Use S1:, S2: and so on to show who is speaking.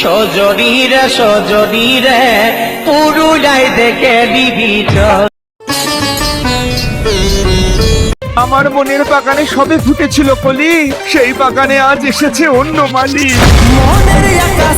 S1: জলমল সজনীরে সজনীরে পুরুলিয়ায় দেখে দিবি
S2: আমার মনের বাগানে সবে ফুটেছিল কলি সেই বাগানে আজ এসেছে অন্য মালিক
S3: মনের রে